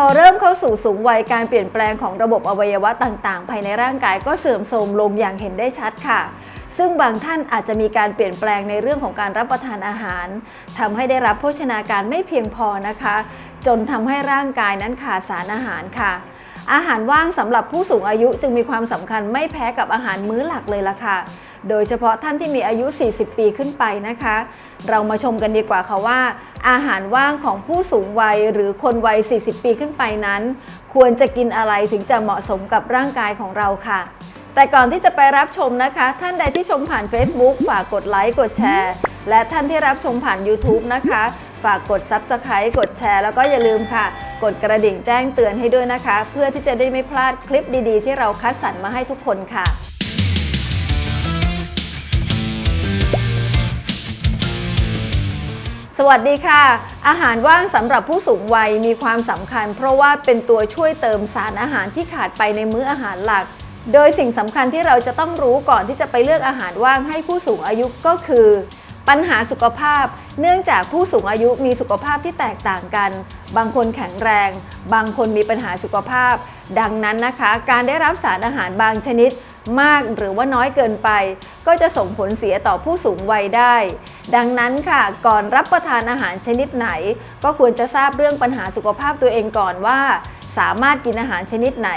พอเริ่มเข้าสู่สูงวัยการเปลี่ยนแปลงของระบบอวัยวะต่างๆ ภายในร่างกายก็เสื่อมโทรมลงอย่างเห็นได้ชัดค่ะ ซึ่งบางท่านอาจจะมีการเปลี่ยนแปลงในเรื่องของการรับประทานอาหารทำให้ได้รับโภชนาการไม่เพียงพอนะคะ จนทำให้ร่างกายนั้นขาดสารอาหารค่ะ อาหารว่างสำหรับผู้สูงอายุจึงมีความสำคัญไม่แพ้กับอาหารมื้อหลักเลยล่ะค่ะ โดยเฉพาะท่านที่มีอายุ 40 ปีขึ้นไปนะคะ เรามาชมกันดีกว่าค่ะว่า อาหารว่างของผู้สูงวัยหรือคนวัย 40 ปีขึ้นไปนั้น ควรจะกินอะไรถึงจะเหมาะสมกับร่างกายของเราค่ะแต่ก่อนที่จะไปรับชมนะคะ ท่านใดที่ชมผ่าน Facebook ฝากกดไลค์กดแชร์ และท่านที่รับชมผ่าน YouTube นะคะ ฝากกด Subscribe กดแชร์ แล้วก็อย่าลืมค่ะ กดกระดิ่งแจ้งเตือนให้ด้วยนะคะ เพื่อที่จะได้ไม่พลาดคลิปดีๆ ที่เราคัดสรรมาให้ทุกคนค่ะสวัสดีค่ะ อาหารว่างสำหรับผู้สูงวัยมีความสำคัญ เพราะว่าเป็นตัวช่วยเติมสารอาหารที่ขาดไปในมื้ออาหารหลัก โดยสิ่งสำคัญที่เราจะต้องรู้ก่อนที่จะไปเลือกอาหารว่างให้ผู้สูงอายุก็คือ ปัญหาสุขภาพ เนื่องจากผู้สูงอายุมีสุขภาพที่แตกต่างกัน บางคนแข็งแรง บางคนมีปัญหาสุขภาพ ดังนั้นนะคะ การได้รับสารอาหารบางชนิดมากหรือว่าน้อยเกินไป ก็จะส่งผลเสียต่อผู้สูงวัยได้ ดังนั้นค่ะ ก่อนรับประทานอาหารชนิดไหน ก็ควรจะทราบเรื่องปัญหาสุขภาพตัวเองก่อนว่า สามารถกินอาหารชนิดไหน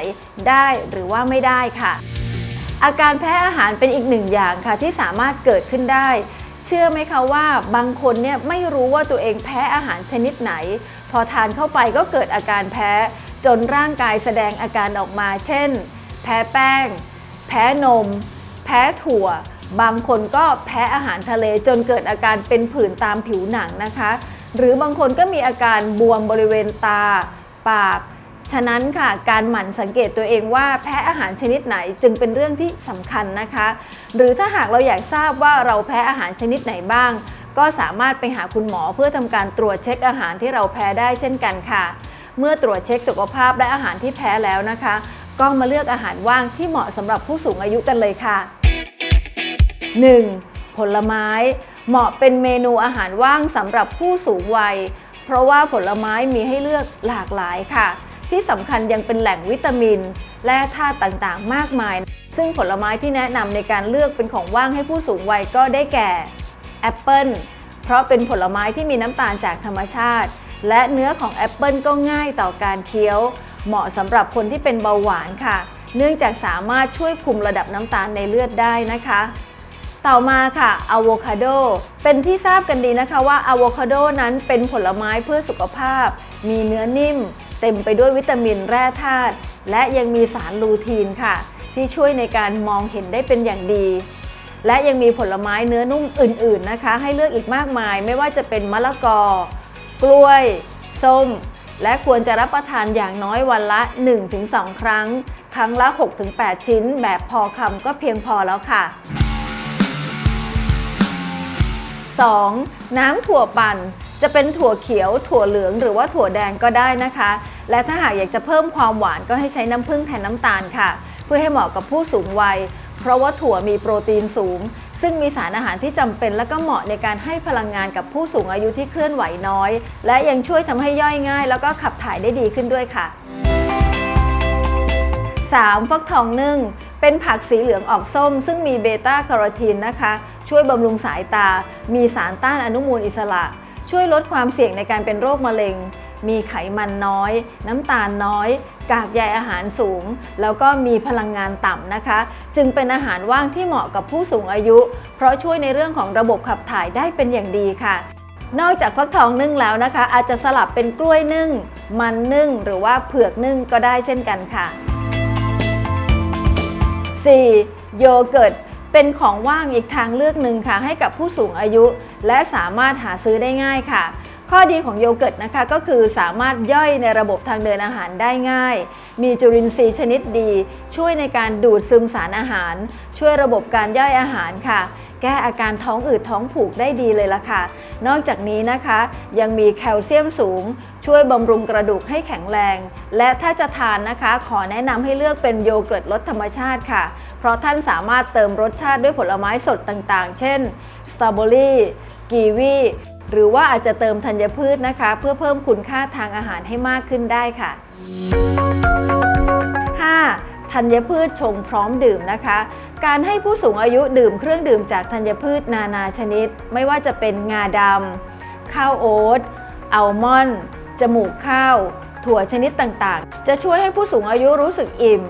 ได้หรือว่าไม่ได้ค่ะอาการแพ้อาหารเป็นอีกหนึ่งอย่างค่ะที่สามารถเกิดขึ้นได้ เชื่อไหมคะว่าบางคนเนี่ยไม่รู้ว่าตัวเองแพ้อาหารชนิดไหน พอทานเข้าไปก็เกิดอาการแพ้จนร่างกายแสดงอาการออกมา เช่น แพ้แป้ง แพ้นม แพ้ถั่ว บางคนก็แพ้อาหารทะเลจนเกิดอาการเป็นผื่นตามผิวหนังนะคะ หรือบางคนก็มีอาการบวมบริเวณตา ปาก ฉะนั้นค่ะการหมั่นสังเกตตัวเองว่าแพ้อาหารชนิดไหนจึงเป็นเรื่องที่สำคัญนะคะ หรือถ้าหากเราอยากทราบว่าเราแพ้อาหารชนิดไหนบ้าง ก็สามารถไปหาคุณหมอเพื่อทำการตรวจเช็คอาหารที่เราแพ้ได้เช่นกันค่ะ เมื่อตรวจเช็คสุขภาพและอาหารที่แพ้แล้วนะคะ ก็มาเลือกอาหารว่างที่เหมาะสำหรับผู้สูงอายุกันเลยค่ะ 1. ผลไม้ เหมาะเป็นเมนูอาหารว่างสำหรับผู้สูงวัย เพราะว่าผลไม้มีให้เลือกหลากหลายค่ะ ที่สำคัญยังเป็นแหล่งวิตามิน และธาตุต่างๆ มากมาย ซึ่งผลไม้ที่แนะนำในการเลือกเป็นของว่างให้ผู้สูงวัยก็ได้แก่แอปเปิลเพราะเป็นผลไม้ที่มีน้ำตาลจากธรรมชาติ และเนื้อของแอปเปิลก็ง่ายต่อการเคี้ยว เหมาะสำหรับคนที่เป็นเบาหวานค่ะ เนื่องจากสามารถช่วยคุมระดับน้ำตาลในเลือดได้นะคะต่อมาค่ะอะโวคาโด เป็นที่ทราบกันดีนะคะว่าอะโวคาโดนั้นเป็นผลไม้เพื่อสุขภาพ มีเนื้อนิ่ม เต็มไปด้วยวิตามินแร่ธาตุและยังมีสารลูทีนค่ะ ที่ช่วยในการมองเห็นได้เป็นอย่างดี และยังมีผลไม้เนื้อนุ่มอื่น ๆนะคะ ให้เลือกอีกมากมาย ไม่ว่าจะเป็นมะละกอ กล้วย ส้ม และควรจะรับประทานอย่างน้อยวันละ 1-2 ครั้ง ครั้งละ 6-8 ชิ้น แบบพอคำก็เพียงพอแล้วค่ะ 2. น้ำถั่วปั่นจะเป็นถั่วเขียว ถั่วเหลือง หรือว่าถั่วแดงก็ได้นะคะ และถ้าหากอยากจะเพิ่มความหวานก็ให้ใช้น้ำผึ้งแทนน้ำตาลค่ะ เพื่อให้เหมาะกับผู้สูงวัย เพราะว่าถั่วมีโปรตีนสูง ซึ่งมีสารอาหารที่จำเป็นและก็เหมาะในการให้พลังงานกับผู้สูงอายุที่เคลื่อนไหวน้อย และยังช่วยทำให้ย่อยง่าย แล้วก็ขับถ่ายได้ดีขึ้นด้วยค่ะ 3. ฟักทองนึ่ง เป็นผักสีเหลืองออกส้ม ซึ่งมีเบต้าแคโรทีนนะคะ ช่วยบำรุงสายตา มีสารต้านอนุมูลอิสระ ช่วยลดความเสี่ยงในการเป็นโรคมะเร็ง มีไขมันน้อย น้ำตาลน้อย กากใยอาหารสูง แล้วก็มีพลังงานต่ำนะคะ จึงเป็นอาหารว่างที่เหมาะกับผู้สูงอายุ เพราะช่วยในเรื่องของระบบขับถ่ายได้เป็นอย่างดีค่ะนอกจากฟักทองนึ่งแล้วนะคะ อาจจะสลับเป็นกล้วยนึ่ง มันนึ่ง หรือว่าเผือกนึ่งก็ได้เช่นกันค่ะ 4. โยเกิร์ตเป็นของว่างอีกทางเลือกหนึ่งค่ะ ให้กับผู้สูงอายุ และสามารถหาซื้อได้ง่ายค่ะ ข้อดีของโยเกิร์ตนะคะก็คือสามารถย่อยในระบบทางเดินอาหารได้ง่าย มีจุลินทรีย์ชนิดดี ช่วยในการดูดซึมสารอาหาร ช่วยระบบการย่อยอาหารค่ะ แก้อาการท้องอืดท้องผูกได้ดีเลยล่ะค่ะ นอกจากนี้นะคะ ยังมีแคลเซียมสูง ช่วยบำรุงกระดูกให้แข็งแรง และถ้าจะทานนะคะ ขอแนะนำให้เลือกเป็นโยเกิร์ตรสธรรมชาติค่ะ เพราะท่านสามารถเติมรสชาติด้วยผลไม้สดต่างๆ เช่นสตรอเบอรี่กีวี หรือว่าอาจจะเติมธัญพืชนะคะ เพื่อเพิ่มคุณค่าทางอาหารให้มากขึ้นได้ค่ะ 5. ธัญพืชชงพร้อมดื่มนะคะ การให้ผู้สูงอายุดื่มเครื่องดื่มจากธัญพืชนานาชนิด ไม่ว่าจะเป็นงาดำข้าวโอ๊ตอัลมอนด์จมูกข้าว ถั่วชนิดต่างๆ จะช่วยให้ผู้สูงอายุรู้สึกอิ่ม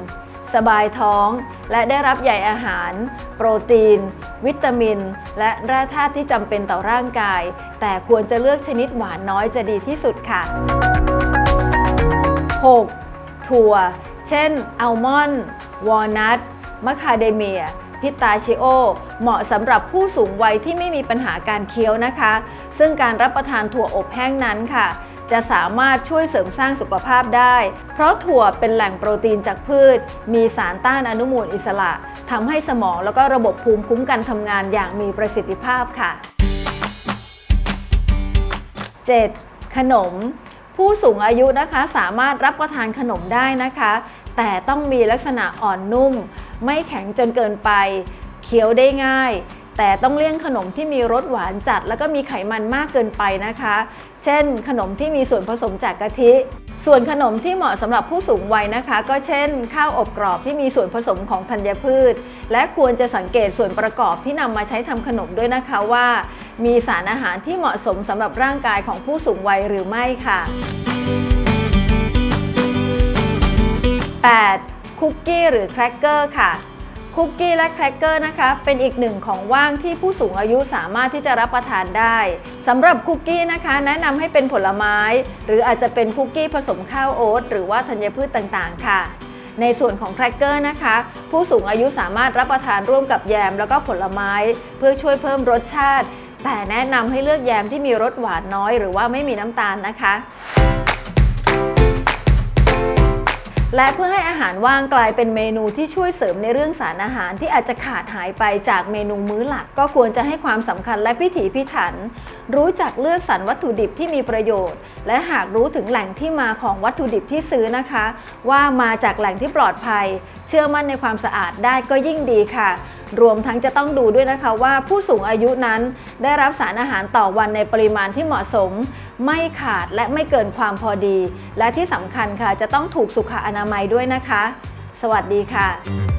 สบายท้อง และได้รับใยอาหาร โปรตีน วิตามิน และแร่ธาตุที่จำเป็นต่อร่างกาย แต่ควรจะเลือกชนิดหวานน้อยจะดีที่สุดค่ะ 6. ถั่ว เช่น อัลมอนด์ วอลนัท มะคาเดเมีย พิตาชิโอ เหมาะสำหรับผู้สูงวัยที่ไม่มีปัญหาการเคี้ยวนะคะ ซึ่งการรับประทานถั่วอบแห้งนั้นค่ะ จะสามารถช่วยเสริมสร้างสุขภาพได้ เพราะถั่วเป็นแหล่งโปรตีนจากพืช มีสารต้านอนุมูลอิสระทำให้สมองแล้วก็ระบบภูมิคุ้มกันทำงานอย่างมีประสิทธิภาพค่ะ 7. ขนม ผู้สูงอายุนะคะสามารถรับประทานขนมได้นะคะ แต่ต้องมีลักษณะอ่อนนุ่ม ไม่แข็งจนเกินไป เคี้ยวได้ง่ายแต่ต้องเลี่ยงขนมที่มีรสหวานจัด แล้วก็มีไขมันมากเกินไปนะคะ เช่น ขนมที่มีส่วนผสมจากกะทิ ส่วนขนมที่เหมาะสำหรับผู้สูงวัยนะคะ ก็เช่น ข้าวอบกรอบที่มีส่วนผสมของธัญพืช และควรจะสังเกตส่วนประกอบที่นำมาใช้ทำขนมด้วยนะคะว่า มีสารอาหารที่เหมาะสมสำหรับร่างกายของผู้สูงวัยหรือไม่ค่ะ 8. คุกกี้หรือแครกเกอร์ค่ะ คุกกี้และแครกเกอร์นะคะ เป็นอีกหนึ่งของว่างที่ผู้สูงอายุสามารถที่จะรับประทานได้สำหรับคุกกี้นะคะ แนะนำให้เป็นผลไม้ หรืออาจจะเป็นคุกกี้ผสมข้าวโอ๊ตหรือว่าธัญพืชต่างๆ ค่ะ ในส่วนของแครกเกอร์นะคะ ผู้สูงอายุสามารถรับประทานร่วมกับแยมแล้วก็ผลไม้ เพื่อช่วยเพิ่มรสชาติ แต่แนะนำให้เลือกแยมที่มีรสหวานน้อย หรือว่าไม่มีน้ำตาลนะคะ และเพื่อให้อาหารว่างกลายเป็นเมนูที่ช่วยเสริมในเรื่องสารอาหารที่อาจจะขาดหายไปจากเมนูมื้อหลัก ก็ควรจะให้ความสำคัญและพิถีพิถัน รู้จักเลือกสรรวัตถุดิบที่มีประโยชน์ และหากรู้ถึงแหล่งที่มาของวัตถุดิบที่ซื้อนะคะ ว่ามาจากแหล่งที่ปลอดภัย เชื่อมั่นในความสะอาดได้ก็ยิ่งดีค่ะ รวมทั้งจะต้องดูด้วยนะคะว่าผู้สูงอายุนั้นได้รับสารอาหารต่อวันในปริมาณที่เหมาะสม ไม่ขาดและไม่เกินความพอดี และที่สำคัญค่ะ จะต้องถูกสุขอนามัยด้วยนะคะ สวัสดีค่ะ